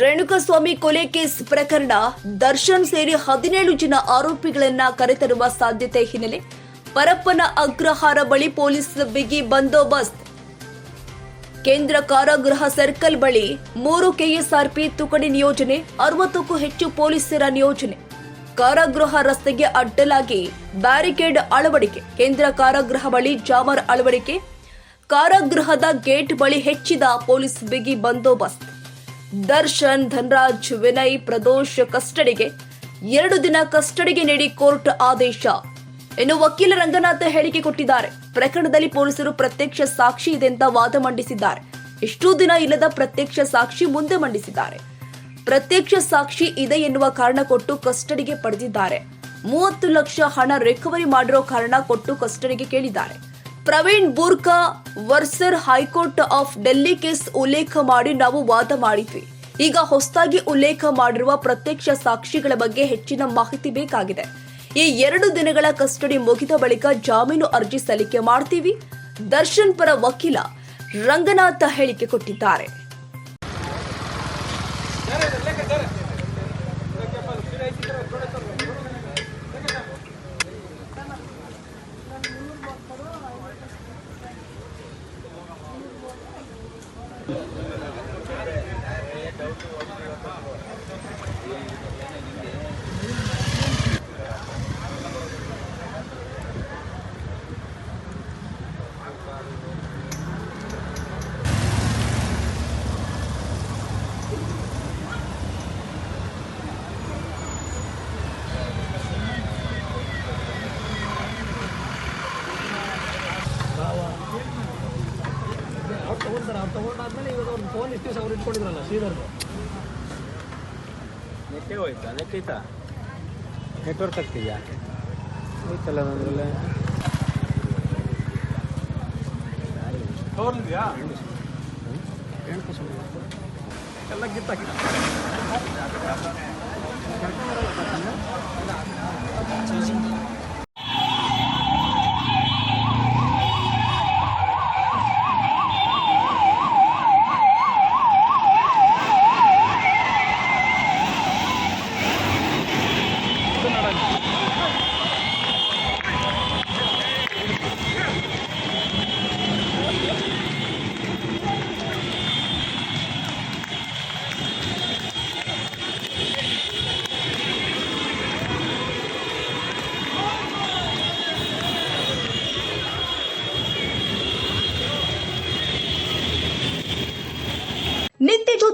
ರೇಣುಕಸ್ವಾಮಿ ಕೊಲೆ ಕೇಸ್ ಪ್ರಕರಣ ದರ್ಶನ್ ಸೇರಿ ಹದಿನೇಳು ಜನ ಆರೋಪಿಗಳನ್ನ ಕರೆತರುವ ಸಾಧ್ಯತೆ ಹಿನ್ನೆಲೆ ಪರಪ್ಪನ ಅಗ್ರಹಾರ ಬಳಿ ಪೊಲೀಸ್ ಬಿಗಿ ಬಂದೋಬಸ್ತ್. ಕೇಂದ್ರ ಕಾರಾಗೃಹ ಸರ್ಕಲ್ ಬಳಿ ಮೂರು ಕೆಎಸ್ಆರ್ಪಿ ತುಕಡಿ ನಿಯೋಜನೆ, ಅರವತ್ತಕ್ಕೂ ಹೆಚ್ಚು ಪೊಲೀಸರ ನಿಯೋಜನೆ. ಕಾರಾಗೃಹ ರಸ್ತೆಗೆ ಅಡ್ಡಲಾಗಿ ಬ್ಯಾರಿಕೇಡ್ ಅಳವಡಿಕೆ, ಕೇಂದ್ರ ಕಾರಾಗೃಹ ಬಳಿ ಜಾಮರ್ ಅಳವಡಿಕೆ, ಕಾರಾಗೃಹದ ಗೇಟ್ ಬಳಿ ಹೆಚ್ಚಿದ ಪೊಲೀಸ್ ಬಿಗಿ ಬಂದೋಬಸ್ತ್. ದರ್ಶನ್ ಧನ್ರಾಜ್ ವಿನಯ್ ಪ್ರದೋಷ್ ಕಸ್ಟಡಿಗೆ ಎರಡು ದಿನ ಕಸ್ಟಡಿಗೆ ನೀಡಿ ಕೋರ್ಟ್ ಆದೇಶ. ಇನ್ನು ವಕೀಲ ರಂಗನಾಥ್ ಹೇಳಿಕೆ ಕೊಟ್ಟಿದ್ದಾರೆ. ಪ್ರಕರಣದಲ್ಲಿ ಪೊಲೀಸರು ಪ್ರತ್ಯಕ್ಷ ಸಾಕ್ಷಿ ಇದೆ ಅಂತ ವಾದ ಮಂಡಿಸಿದ್ದಾರೆ. ಇಷ್ಟೂ ದಿನ ಇಲ್ಲದ ಪ್ರತ್ಯಕ್ಷ ಸಾಕ್ಷಿ ಮುಂದೆ ಮಂಡಿಸಿದ್ದಾರೆ. ಪ್ರತ್ಯಕ್ಷ ಸಾಕ್ಷಿ ಇದೆ ಎನ್ನುವ ಕಾರಣ ಕೊಟ್ಟು ಕಸ್ಟಡಿಗೆ ಪಡೆದಿದ್ದಾರೆ. ಮೂವತ್ತು ಲಕ್ಷ ಹಣ ರಿಕವರಿ ಮಾಡಿರೋ ಕಾರಣ ಕೊಟ್ಟು ಕಸ್ಟಡಿಗೆ ಕೇಳಿದ್ದಾರೆ. Praveen Burka versus high court of Delhi case ಉಲ್ಲೇಖ ಮಾಡಿ ನಾವು ವಾದ ಮಾಡಿದ್ವಿ. ಈಗ ಹೊಸದಾಗಿ ಉಲ್ಲೇಖ ಮಾಡಿರುವ ಪ್ರತ್ಯಕ್ಷ ಸಾಕ್ಷಿಗಳ ಬಗ್ಗೆ ಹೆಚ್ಚಿನ ಮಾಹಿತಿ ಬೇಕಾಗಿದೆ. ಈ ಎರಡು ದಿನಗಳ ಕಸ್ಟಡಿ ಮುಗಿದ ಬಳಿಕ ಜಾಮೀನು ಅರ್ಜಿ ಸಲ್ಲಿಕೆ ಮಾಡ್ತೀವಿ. ದರ್ಶನ್ ಪರ ವಕೀಲ ರಂಗನಾಥ ಹೇಳಿಕೆ ಕೊಟ್ಟಿದ್ದಾರೆ. Thank you. ಅವ್ರು ತಗೊಂಡ್ತಾರೆ ಅವ್ರು ತಗೊಂಡಾದ್ಮೇಲೆ ಇವಾಗ ಒಂದು ಫೋನ್ ಇಷ್ಟು ಅವ್ರು ಇಟ್ಕೊಂಡಿದ್ರಲ್ಲ ಶ್ರೀಧರ್ದು ನೆಟ್ಟೆ ಹೋಯ್ತಾ? ನೆಟ್ಟೈತಾ ನೆಟ್ವರ್ಕ್ ಆಗ್ತಿದ್ಯಾ? ಹೋಯ್ತಲ್ಲ ನಂದ್ರಲ್ಲ ಎಲ್ಲ ಗಿತ್ತಾಕಿಲ್ಲ ನಿತ್ಯ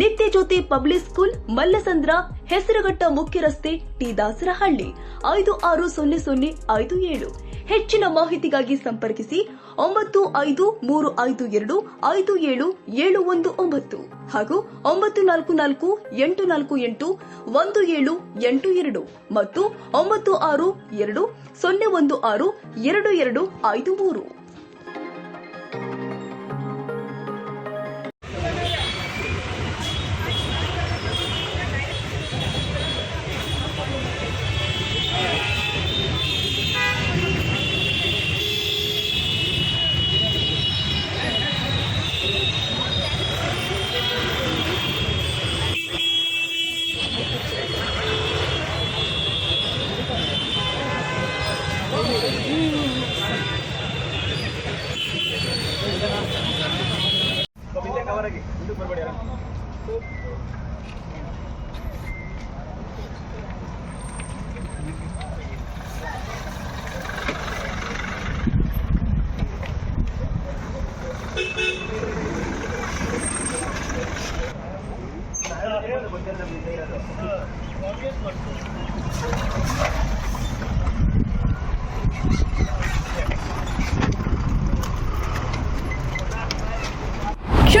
ನಿತ್ಯ ಜ್ಯೋತಿ ಪಬ್ಲಿಕ್ ಸ್ಕೂಲ್ ಮಲ್ಲಸಂದ್ರ ಹೆಸರುಘಟ್ಟ ಮುಖ್ಯ ರಸ್ತೆ ಟಿ ದಾಸರಹಳ್ಳಿ. ಐದು ಆರು ಸೊನ್ನೆ ಸೊನ್ನೆ ಐದು ಏಳು. ಹೆಚ್ಚಿನ ಮಾಹಿತಿಗಾಗಿ ಸಂಪರ್ಕಿಸಿ ಒಂಬತ್ತು ಐದು ಮೂರು ಐದು ಎರಡು ಐದು ಏಳು ಏಳು ಒಂದು ಒಂಬತ್ತು ಹಾಗೂ ಒಂಬತ್ತು ನಾಲ್ಕು ನಾಲ್ಕು ಎಂಟು ನಾಲ್ಕು ಎಂಟು ಒಂದು ಏಳು ಎಂಟು ಎರಡು ಮತ್ತು ಒಂಬತ್ತು ಆರು ಎರಡು ಸೊನ್ನೆ ಒಂದು ಆರು ಎರಡು ಎರಡು ಐದು ಮೂರು. ऊपर बढ़े Thank you.